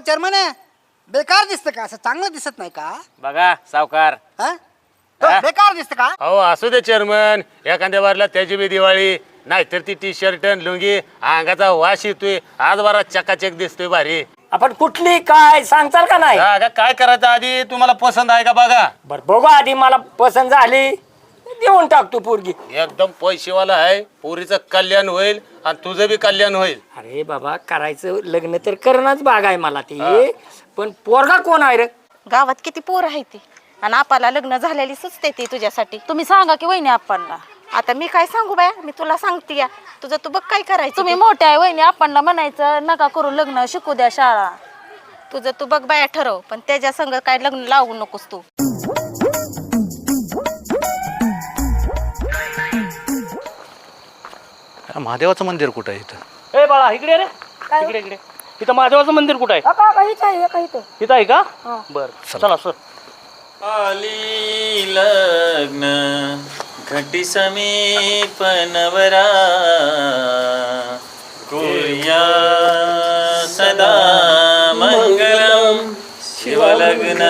ओ chairman बेकार दिसतं का? असं चांगलं दिसत नाही का? बघा सावकार. हा? हो, हा? बेकार दिसतं का? अहो असू दे चेअरमन एखाद्या बारला त्याची बी दिवाळी. नाहीतर ती टी शर्ट लुंगी अंगाचा वास येतोय. आज बारा चकाचक दिसतोय भारी. आपण कुठली काय सांगताल का नाही? हा, का काय करायचं आधी? तुम्हाला पसंत आहे का बघा? बर बघू आधी मला पसंत झाली. देऊन टाकतो पोरगी. एकदम पैसेवाला आहे पोरीचं कल्याण होईल आणि तुझं बी कल्याण होईल. अरे बाबा करायचं लग्न तर करणंच भाग आहे मला ते. पण पोरगा कोण आहे रे? गावात किती पोर आहे ती? आणि आपाला लग्न झालेली सुचते ती तुझ्यासाठी. तुम्ही सांगा की वहिनी आपणला. आता मी काय सांगू बाया? मी तुला सांगते या. तुझं तू बघ काय करायचं तुम्ही ते. मोठे आहे वहिनी. आपणला म्हणायचं नका करू लग्न शिकू द्या शाळा. तुझं तू बघ बाया ठरव पण त्याच्या संग काय लग्न लावू नकोस तू. महादेवाचं मंदिर कुठं आहे इथं? ए बाळा इकडे रे. इकडे इकडे. इथं महादेवाचं मंदिर कुठं आहे? इथं आहे का? बर चला. सर. आली लग्न घटी समीप नवरा कुर्या सदा मंगलम शिवलग्न